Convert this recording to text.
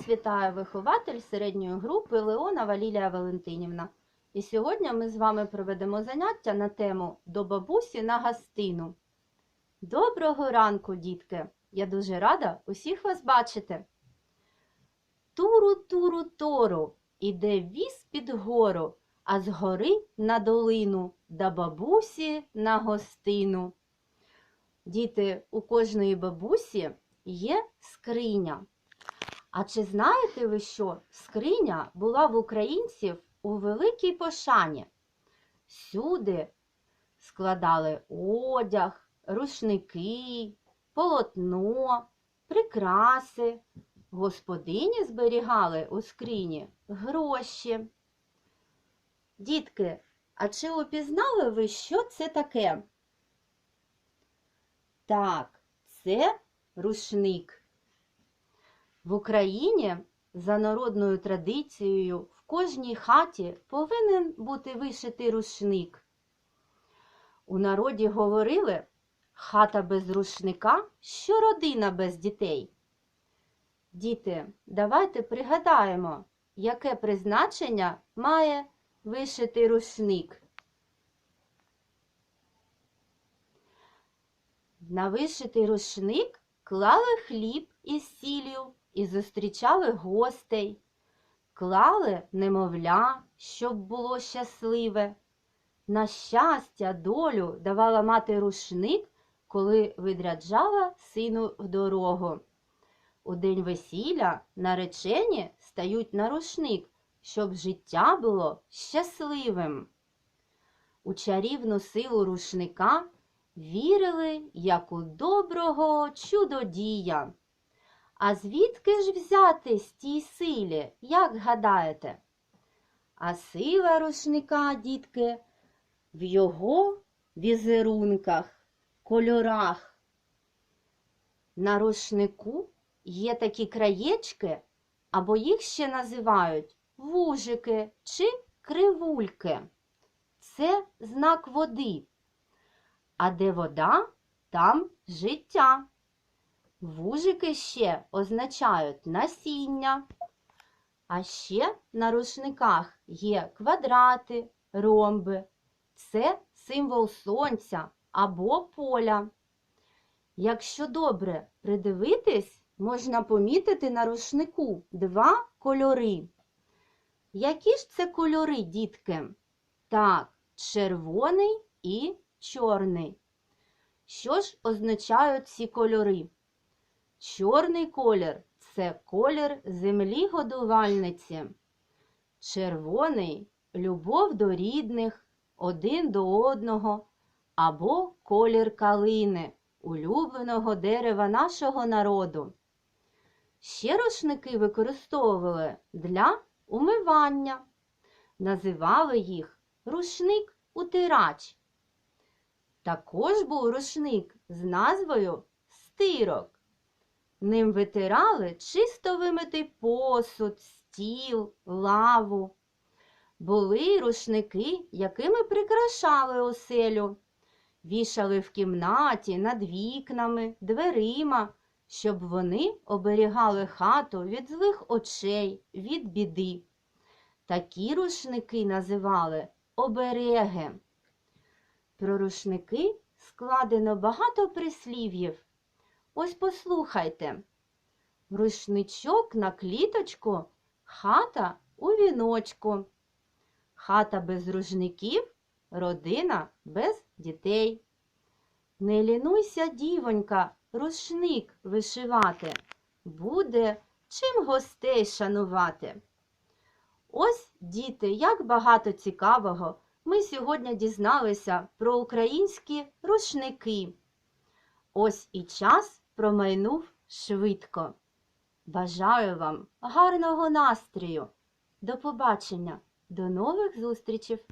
Вас вітає вихователь середньої групи Леонова Лілія Валентинівна. І сьогодні ми з вами проведемо заняття на тему До бабусі на гостину. Доброго ранку, дітки! Я дуже рада усіх вас бачити. Туру, туру, тору, іде віз під гору, а згори на долину, да бабусі на гостину. Діти, у кожної бабусі є скриня. А чи знаєте ви, що скриня була в українців у великій пошані? Сюди складали одяг, рушники, полотно, прикраси. Господині зберігали у скрині гроші. Дітки, а чи упізнали ви, що це таке? Так, це рушник. В Україні за народною традицією в кожній хаті повинен бути вишитий рушник. У народі говорили хата без рушника, що родина без дітей. Діти, давайте пригадаємо, яке призначення має вишитий рушник. На вишитий рушник клали хліб із сіллю і зустрічали гостей, клали немовля, щоб було щасливе. На щастя, долю давала мати рушник, коли відряджала сину в дорогу. У день весілля наречені стають на рушник, щоб життя було щасливим. У чарівну силу рушника вірили, як у доброго чудодія. А звідки ж взятись тій силі, як гадаєте? А сила рушника, дітки, в його візерунках, кольорах. На рушнику є такі краєчки, або їх ще називають вужики чи кривульки. Це знак води. А де вода, там життя. Вужики ще означають насіння. А ще на рушниках є квадрати, ромби. Це символ сонця або поля. Якщо добре придивитись, можна помітити на рушнику два кольори. Які ж це кольори, дітки? Так, червоний і чорний. Що ж означають ці кольори? Чорний колір це колір землі годувальниці. Червоний любов до рідних, один до одного, або колір калини, улюбленого дерева нашого народу. Ще рушники використовували для умивання. Називали їх рушник-утирач. Також був рушник з назвою стирок. Ним витирали чисто вимитий посуд, стіл, лаву. Були рушники, якими прикрашали оселю, вішали в кімнаті над вікнами, дверима, щоб вони оберігали хату від злих очей, від біди. Такі рушники називали обереги. Про рушники складено багато прислів'їв. Ось послухайте. Рушничок на кліточку, хата у віночку. Хата без рушників, родина без дітей. Не лінуйся, дівонька, рушник вишивати. Буде чим гостей шанувати. Ось, діти, як багато цікавого ми сьогодні дізналися про українські рушники. Ось і час промайнув швидко. Бажаю вам гарного настрою. До побачення, до нових зустрічей!